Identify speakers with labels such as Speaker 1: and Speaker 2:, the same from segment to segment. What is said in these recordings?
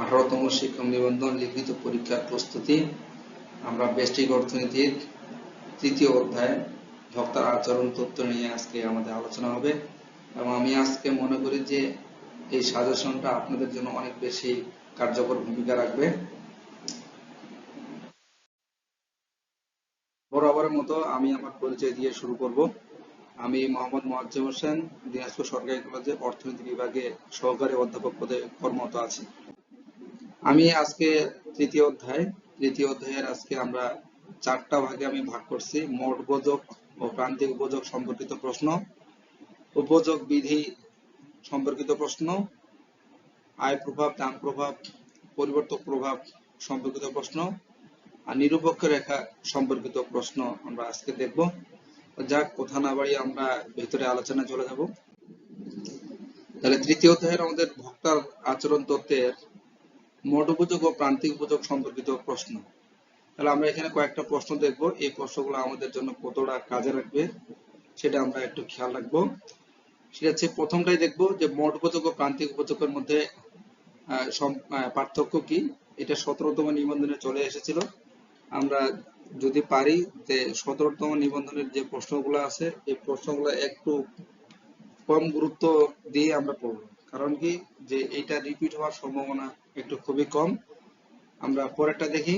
Speaker 1: আঠারোতম শিক্ষক নিবন্ধন লিখিত পরীক্ষার প্রস্তুতি। আমরা বেস্টিক অর্থনীতির তৃতীয় অধ্যায় ভক্তার আচরণ তত্ত্ব নিয়ে আজকে আমাদের আলোচনা হবে এবং আমি আজকে মনে করি যে এই সাজেশনটা আপনাদের জন্য অনেক বেশি কার্যকর ভূমিকা রাখবে। বরাবরের মতো আমি আমার পরিচয় দিয়ে শুরু করব। আমি মোহাম্মদ মোয়াজ্জেম হোসেন, দিনাজপুর সরকারি কলেজে অর্থনীতি বিভাগে সহকারী অধ্যাপক পদে কর্মরত আছি। আমি আজকে তৃতীয় অধ্যায়, তৃতীয় অধ্যায়ের আজকে আমরা চারটা ভাগে আমি ভাগ করছি। মোট উপযোগ ও প্রান্তিক উপযোগ সম্পর্কিত প্রশ্ন, উপযোগ বিধি সম্পর্কিত প্রশ্ন, আয় প্রভাব দাম প্রভাব, পরিবর্তক প্রভাব সম্পর্কিত প্রশ্ন, আর নিরপেক্ষ রেখা সম্পর্কিত প্রশ্ন আমরা আজকে দেখব। যাক কথা না বাড়িয়ে আমরা ভেতরে আলোচনায় চলে যাব। তাহলে তৃতীয় অধ্যায়ের আমাদের ভোক্তার আচরণ তত্ত্বের মোট উপযোগ ও প্রান্তিক উপযোগ সম্পর্কিত প্রশ্ন। তাহলে আমরা এখানে কয়েকটা প্রশ্ন দেখব। এই প্রশ্নগুলো আমাদের জন্য কতটা কাজে লাগবে সেটা আমরা একটু খেয়াল রাখব। সেটা হচ্ছে প্রথমটাই দেখব যে মোট উপযোগ ও প্রান্তিক উপযোগের মধ্যে পার্থক্য কি? এটা সতেরোতম নিবন্ধনে চলে এসেছিল। আমরা যদি পারি যে সতেরোতম নিবন্ধনের যে প্রশ্নগুলো আছে, এই প্রশ্নগুলো একটু কম গুরুত্ব দিয়ে আমরা পড়ব। কারণ কি? যে এটা রিপিট হওয়ার সম্ভাবনা একটু খুবই কম। আমরা পরেরটা দেখি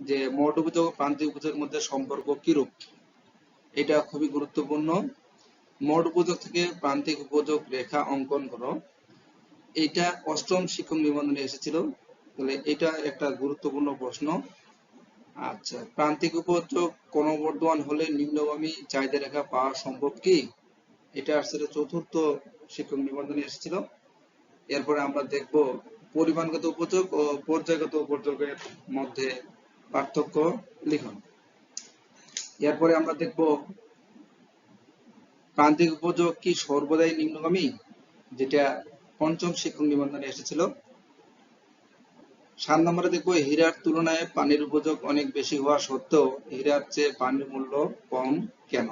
Speaker 1: যে মোট উপযোগ প্রান্তিক উপযোগের মধ্যে সম্পর্ক কিরূপ? এটা খুবই গুরুত্বপূর্ণ। মোট উপযোগ থেকে প্রান্তিক উপযোগ রেখা অঙ্কন করো। এটা অষ্টম শিক্ষক নিবন্ধনে এসেছিল। তাহলে এটা একটা গুরুত্বপূর্ণ প্রশ্ন। আচ্ছা প্রান্তিক উপযোগ ক্রমবর্ধমান হলে নিম্নগামী চাহিদা রেখা পাওয়া সম্ভব কি? এটা আসলে চতুর্থ শিক্ষক নিবন্ধনে এসেছিল। এরপরে আমরা দেখব পরিমাণগত উপযোগ ও পর্যায়গত উপযোগের মধ্যে পার্থক্য লিখন। এরপরে আমরা দেখব প্রান্তিক উপযোগ কি সর্বদাই নিম্নগামী? যেটা পঞ্চম শিক্ষক নিবন্ধনে এসেছিল। সাত নম্বরে দেখব, হীরার তুলনায় পানির উপযোগ অনেক বেশি হওয়া সত্ত্বেও হীরার চেয়ে পানির মূল্য কম কেন?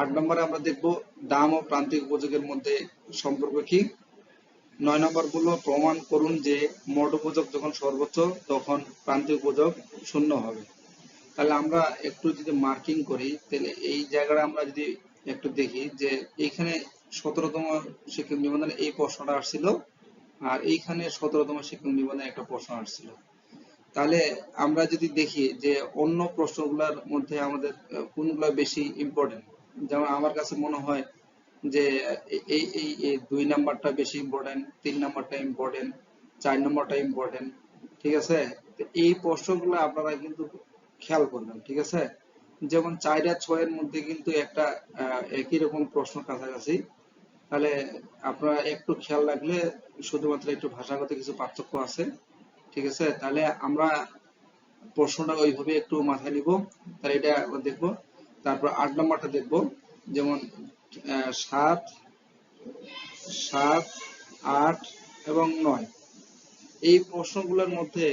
Speaker 1: আট নম্বরে আমরা দেখব, দাম ও প্রান্তিক উপযোগের মধ্যে সম্পর্ক কি? নয় নম্বর বলল প্রমাণ করুন যে মোট উপযোগ যখন সর্বোচ্চ, তখন প্রান্তিক উপযোগ শূন্য হবে। তাহলে আমরা একটু যদি মার্কিং করি, তাহলে এই জায়গাটা আমরা যদি একটু দেখি যে এইখানে সতেরোতম শিক্ষক নিবন্ধনে এই প্রশ্নটা আসছিল আর এইখানে সতেরোতম শিক্ষক নিবন্ধনে একটা প্রশ্ন আসছিল। তাহলে আমরা যদি দেখি যে অন্য প্রশ্নগুলোর মধ্যে আমাদের কোনগুলা বেশি ইম্পর্টেন্ট যেমন আমার কাছে মনে হয় যে এই এই দুই নাম্বারটা বেশি ইম্পর্টেন্ট তিন নাম্বারটা ইম্পর্টেন্ট চার নাম্বারটা ইম্পর্টেন্ট ঠিক আছে? এই প্রশ্নগুলো আপনারা কিন্তু খেয়াল করবেন, ঠিক আছে? যেমন চার ছয়ের মধ্যে কিন্তু একটা একই রকম প্রশ্ন কাছাকাছি। তাহলে আপনারা একটু খেয়াল রাখলে শুধুমাত্র একটু ভাষাগত কিছু পার্থক্য আছে। ঠিক আছে? তাহলে আমরা প্রশ্নটা ওইভাবে একটু মাথায় নিব। তাহলে এটা দেখব। তারপর আট নম্বরটা দেখব। যেমন সাত সাত, আট এবং নয়। এই প্রশ্নগুলোর মধ্যে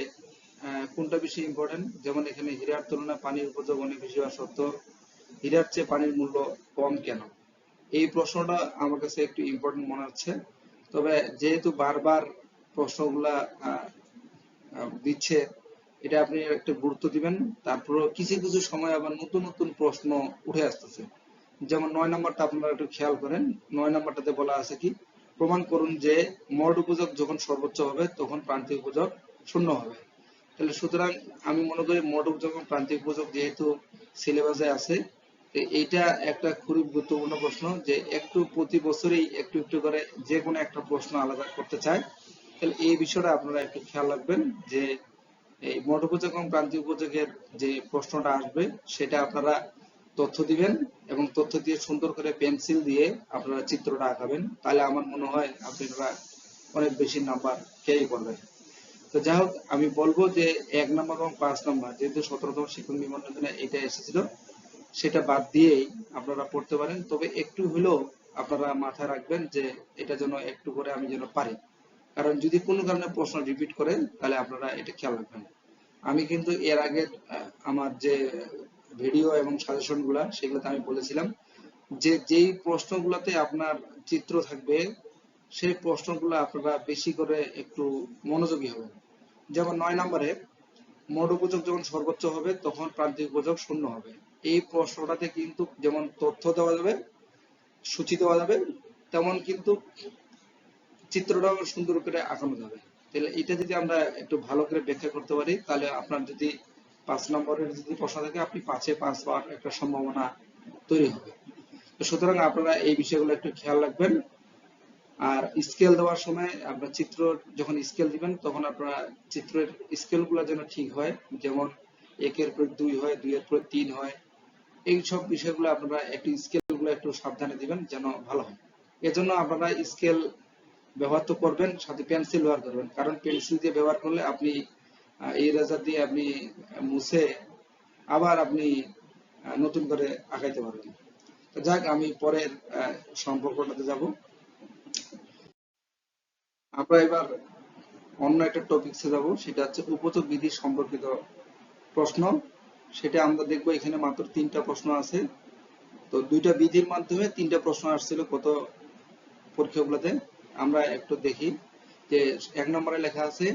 Speaker 1: কোনটা বেশি ইম্পর্টেন্ট যেমন এখানে হীরার তুলনায় পানির উপযোগ অনেক বেশি হওয়া সত্ত্বেও, হীরার চেয়ে পানির মূল্য কম কেন? এই প্রশ্নটা আমার কাছে একটু ইম্পর্টেন্ট মনে হচ্ছে। তবে যেহেতু বারবার প্রশ্নগুলা দিচ্ছে, এটা আপনি একটা গুরুত্ব দিবেন। তারপরও কিছু কিছু সময় আবার নতুন নতুন প্রশ্ন উঠে আসতেছে। যেমন নয় নম্বরটা আপনারা একটু খেয়াল করেন। নয় নম্বরটাতে বলা আছে কি, প্রমাণ করুন যে মোট উপযোগ যখন সর্বোচ্চ হবে, তখন প্রান্তিক উপযোগ শূন্য হবে। তাহলে সুতরাং আমি মনে করি মোট উপযোগ এবং প্রান্তিক উপযোগ যেহেতু সিলেবাসে আছে তো একটা খুবই গুরুত্বপূর্ণ প্রশ্ন যে একটু প্রতি বছরেই একটু একটু করে যে কোনো একটা প্রশ্ন আলাদা করতে চায়। তাহলে এই বিষয়টা আপনারা একটু খেয়াল রাখবেন যে এই মোট উপযোগ এবং উপযোগের যে প্রশ্নটা আসবে, সেটা আপনারা তথ্য দিবেন এবং তথ্য দিয়ে সুন্দর করে পেন্সিল দিয়ে আপনারা চিত্রটা আঁকাবেন। তাহলে আমার মনে হয় আপনারা অনেক বেশি নাম্বার ক্যারি করবেন। তো যাই হোক, আমি বলব যে এক নম্বর এবং পাঁচ নম্বর, যেহেতু সতেরোতম শিক্ষক নিবন্ধনে এটা এসেছিল সেটা বাদ দিয়েই আপনারা পড়তে পারেন। তবে একটু হলেও আপনারা মাথায় রাখবেন যে এটা যেন একটু করে আমি যেন পারি। কারণ যদি কোনো কারণে প্রশ্ন রিপিট করে তাহলে আপনারা এটা খেয়াল রাখবেন। আমি কিন্তু এর আগে আমার যে ভিডিও এবং সাজেশনগুলা, সেগুলোতে আমি বলেছিলাম যে যেই প্রশ্নগুলোতে আপনার চিত্র থাকবে, সেই প্রশ্নগুলো আপনারা বেশি করে একটু মনোযোগী হবেন। যেমন নয় নম্বরে মোট উপযোগ যখন সর্বোচ্চ হবে, তখন প্রান্তিক উপযোগ শূন্য হবে। এই প্রশ্নটাতে কিন্তু যেমন তথ্য দেওয়া যাবে, সূচি দেওয়া যাবে, তেমন কিন্তু চিত্রটাও সুন্দর করে আঁকানো যাবে। তাহলে এটা যদি আমরা একটু ভালো করে ব্যাখ্যা করতে পারি, তাহলে আপনার যদি পাঁচ নম্বরের যদি প্রশ্ন থাকে, আপনি পাঁচে পাঁচ পাওয়ার একটা সম্ভাবনা তৈরি হবে। তো সুতরাং আপনারা এই বিষয়গুলো একটু খেয়াল রাখবেন। আর স্কেল দেওয়ার সময় আপনার চিত্র যখন স্কেল দিবেন, তখন আপনারা চিত্রের স্কেলগুলো যেন ঠিক হয়। যেমন একের পর দুই হয়, দুইয়ের পর তিন হয় এই সব বিষয়গুলো আপনারা একটু স্কেলগুলো একটু সাবধানে দিবেন যেন ভালো হয়। এজন্য আপনারা স্কেল ব্যবহার তো করবেন, সাথে পেন্সিল ব্যবহার করবেন। কারণ পেন্সিল দিয়ে ব্যবহার করলে আপনি এই রেজার দিয়ে আপনি মুছে আবার আপনি নতুন করে আঁকাইতে পারবেন। যাক, আমি পরের সম্পর্কটাতে যাব। আমরা এবার অন্য একটা টপিকসে যাব, সেটা হচ্ছে উপযোগ বিধি সম্পর্কিত প্রশ্ন। সেটা আমরা দেখব, এখানে মাত্র তিনটা প্রশ্ন আছে। তো দুইটা বিধির মাধ্যমে তিনটা প্রশ্ন আসছিল কত পরীক্ষাগুলোতে। আমরা একটু দেখি যে এক নম্বরে লেখা আছে,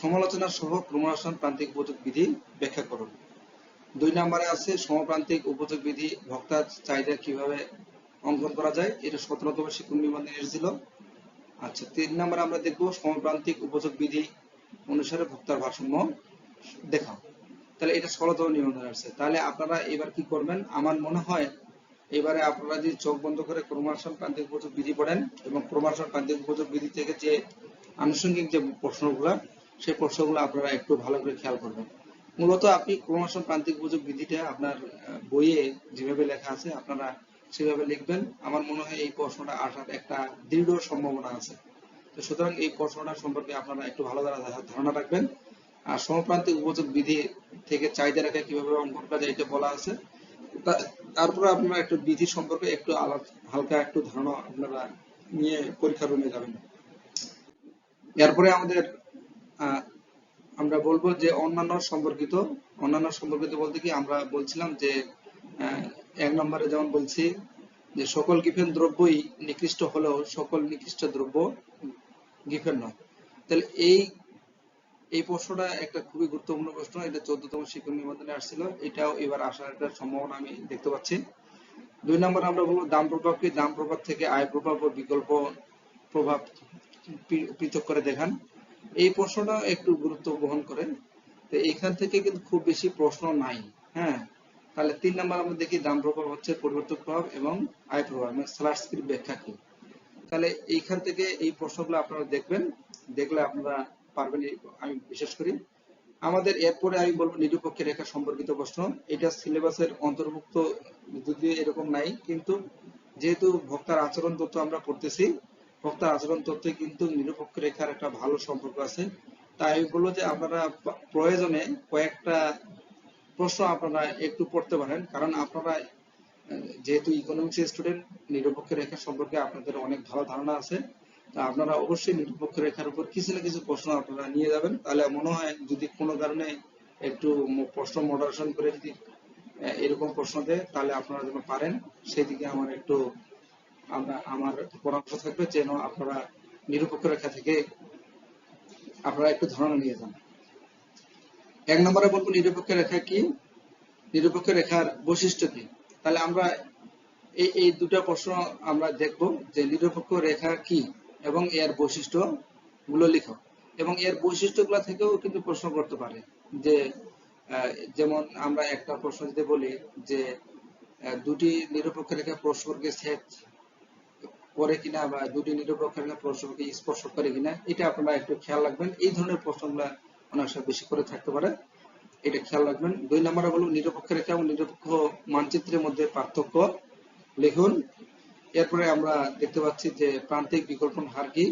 Speaker 1: সমালোচনা সহ ক্রমশাসন প্রান্তিক উপযোগ বিধি ব্যাখ্যা করুন। দুই নম্বরে আছে, সমপ্রান্তিক উপযোগ বিধি ভোক্তার চাহিদা কীভাবে অঙ্কন করা যায়, এটা সতেরোতম শিক্ষণ নিবন্ধনে এসেছিল আচ্ছা তিন নম্বরে আমরা দেখব সমপ্রান্তিক উপযোগ বিধি অনুসারে ভোক্তার ভারসাম্য দেখাও। তাহলে এটা ষোলোতম নিবন্ধনে আসছে। তাহলে আপনারা এবার কি করবেন? আমার মনে হয় এবারে আপনারা যদি চোখ বন্ধ করে ক্রমাসন প্রান্তিক উপযোগ বিধি পড়েন এবং ক্রমাসন প্রান্তিক উপযোগ বিধি থেকে যে আনুষঙ্গিক যে প্রশ্নগুলা, সেই প্রশ্নগুলো আপনারা একটু ভালো করে খেয়াল করবেন। মূলত আপনি ক্রমাসন প্রান্তিক উপযোগ বিধিটা আপনার বইয়ে যেভাবে লেখা আছে আপনারা সেভাবে লিখবেন। আমার মনে হয় এই প্রশ্নটা আসার একটা দৃঢ় সম্ভাবনা আছে। তো সুতরাং এই প্রশ্নটা সম্পর্কে আপনারা একটু ভালো ধারণা রাখবেন। আর সমপ্রান্তিক উপযোগ বিধি থেকে চাহিদা রেখা কীভাবে অঙ্কন করা যায় এটা বলা আছে। তারপরে আপনারা একটু বিধি সম্পর্কে একটু আলাদা হালকা একটু ধারণা আপনারা নিয়ে পরীক্ষা রুমে যাবেন। এরপরে আমাদের আমরা বলব যে অন্যান্য সম্পর্কিত অন্যান্য সম্পর্কিত বলতে কি আমরা বলছিলাম যে এক নম্বরে যেমন বলছি যে সকল গিফেন দ্রব্যই নিকৃষ্ট হলেও সকল নিকৃষ্ট দ্রব্য গিফেন নয়। তাহলে এই এই প্রশ্নটা একটা খুবই গুরুত্বপূর্ণ প্রশ্ন, এটা চোদ্দতম শিক্ষক নিবন্ধনে আসছিল, এটাও এবার আসার একটা সম্ভাবনা আমি দেখতে পাচ্ছি। দুই নম্বর আমরা বলব, দাম প্রভাব কি? দাম প্রভাব থেকে আয় প্রভাব ও বিকল্প প্রভাব পৃথক করে দেখান। এই প্রশ্নটা একটু গুরুত্ব বহন করে, তো এইখান থেকে কিন্তু খুব বেশি প্রশ্ন নাই হ্যাঁ? তাহলে তিন নম্বর আমরা দেখি, দাম প্রভাব হচ্ছে পরিবর্তক প্রভাব এবং আয় প্রভাব মানে স্ক্রিপ্ট ব্যাখ্যা কি? তাহলে এইখান থেকে এই প্রশ্নগুলো আপনারা দেখবেন, দেখলে আপনারা পারবেন আমি বিশেষ করি। আমাদের এরপরে আমি বলব নিরপেক্ষ রেখা সম্পর্কিত প্রশ্ন। এটা সিলেবাসের অন্তর্ভুক্ত যদি এরকম নাই, কিন্তু যেহেতু ভোক্তার আচরণ তত্ত্ব আমরা পড়তেছি, ভোক্তার আচরণ তত্ত্বে কিন্তু নিরপেক্ষ রেখার একটা ভালো সম্পর্ক আছে। তাই বলব যে আপনারা প্রয়োজনে কয়েকটা প্রশ্ন আপনারা একটু পড়তে পারেন, কারণ আপনারা যেহেতু ইকোনমিক্স স্টুডেন্ট নিরপেক্ষ রেখা সম্পর্কে আপনাদের অনেক ভালো ধারণা আছে। আপনারা অবশ্যই নিরপেক্ষ রেখার উপর কিছু না কিছু প্রশ্ন আপনারা নিয়ে যাবেন। তাহলে মনে হয় যদি কোনো কারণে একটু প্রশ্ন মডারেশন করে যদি এরকম প্রশ্ন দেয়, তাহলে আপনারা যেন পারেন। সেদিকে আমার একটু, আমার পরামর্শ থাকবে যেন আপনারা নিরপেক্ষ রেখা থেকে আপনারা একটু ধারণা নিয়ে যান। এক নম্বরে বলব নিরপেক্ষ রেখা কি? নিরপেক্ষ রেখার বৈশিষ্ট্য কি? তাহলে আমরা এই এই দুটো প্রশ্ন আমরা দেখব যে নিরপেক্ষ রেখা কি? এবং এর বৈশিষ্ট্যগুলো লিখো। এবং এর বৈশিষ্ট্যগুলো থেকেও কিন্তু প্রশ্ন করতে পারে যে যেমন আমরা একটা প্রশ্ন যদি বলি যে দুটি নিরপেক্ষ রেখা পরস্পরকে ছেদ করে কিনা বা দুটি নিরপেক্ষ রেখা পরস্পরকে স্পর্শ করে কিনা, এটা আপনারা একটু খেয়াল রাখবেন। এই ধরনের প্রশ্নগুলো অনেক সময় বেশি করে থাকতে পারে। এটা খেয়াল রাখবেন। দুই নম্বরে বলব নিরপেক্ষ রেখা এবং নিরপেক্ষ মানচিত্রের মধ্যে পার্থক্য। লিখুন এরপরে আমরা দেখতে পাচ্ছি যে প্রান্তিক বিকল্পন হার কি?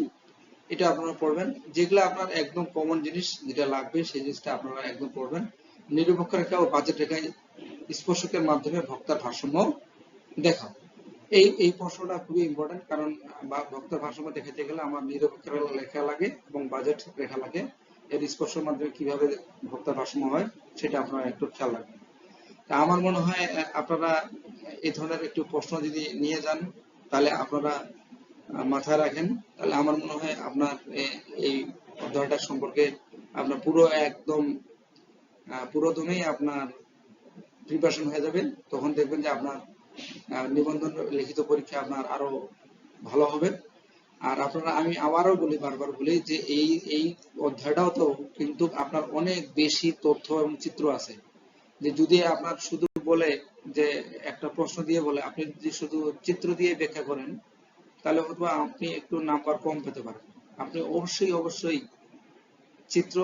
Speaker 1: এটা আপনারা পড়বেন। যেগুলো আপনার একদম কমন জিনিস যেটা লাগবে, সেই জিনিসটা আপনারা একদম পড়বেন। নিরপেক্ষ রেখা ও বাজেট রেখায় স্পর্শকের মাধ্যমে ভক্তার ভারসাম্য দেখাও। এই এই প্রশ্নটা খুবই ইম্পর্টেন্ট কারণ ভক্তার ভারসাম্য দেখাতে গেলে আমার নিরপেক্ষ রেখা লাগে এবং বাজেট রেখা লাগে। এর স্পর্শের মাধ্যমে কীভাবে ভক্তার ভারসাম্য হয় সেটা আপনারা একটু খেয়াল রাখবেন। তা আমার মনে হয় আপনারা এই ধরনের একটু প্রশ্ন যদি নিয়ে যান তাহলে আপনারা মাথায় রাখেন। তাহলে আমার মনে হয় আপনার এই অধ্যায়টা সম্পর্কে আপনার পুরো একদম পুরোদমেই আপনার প্রিপারেশন হয়ে যাবে। তখন দেখবেন যে আপনার নিবন্ধন লিখিত পরীক্ষা আপনার আরও ভালো হবে। আর আপনারা, আমি আবারও বলি, বারবার বলি যে এই এই অধ্যায়টাও তো কিন্তু আপনার অনেক বেশি তথ্য এবং চিত্র আছে। যে যদি আপনার শুধু বলে যে, একটা প্রশ্ন দিয়ে বলে, আপনি যদি শুধু চিত্র দিয়ে ব্যাখ্যা করেন, তাহলে হয়তো আপনি একটু নাম্বার কম পেতে পারেন। আপনি অবশ্যই অবশ্যই চিত্র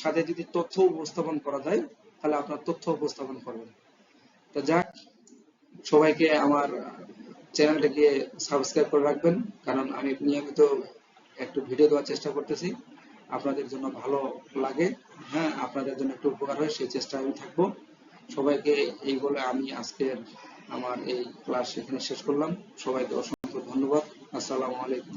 Speaker 1: সাথে যদি তথ্য উপস্থাপন করা যায়, তাহলে আপনার তথ্য উপস্থাপন করবেন। তো যাক, সবাইকে আমার চ্যানেলটাকে সাবস্ক্রাইব করে রাখবেন, কারণ আমি নিয়মিত একটু ভিডিও দেওয়ার চেষ্টা করতেছি। আপনাদের জন্য ভালো লাগে হ্যাঁ আপনাদের জন্য একটু উপকার হয়, সেই চেষ্টায় আমি থাকব। সবাইকে এই বলে আমি আজকের আমার এই ক্লাস এখানে শেষ করলাম। সবাইকে অসংখ্য ধন্যবাদ। আসসালামু আলাইকুম।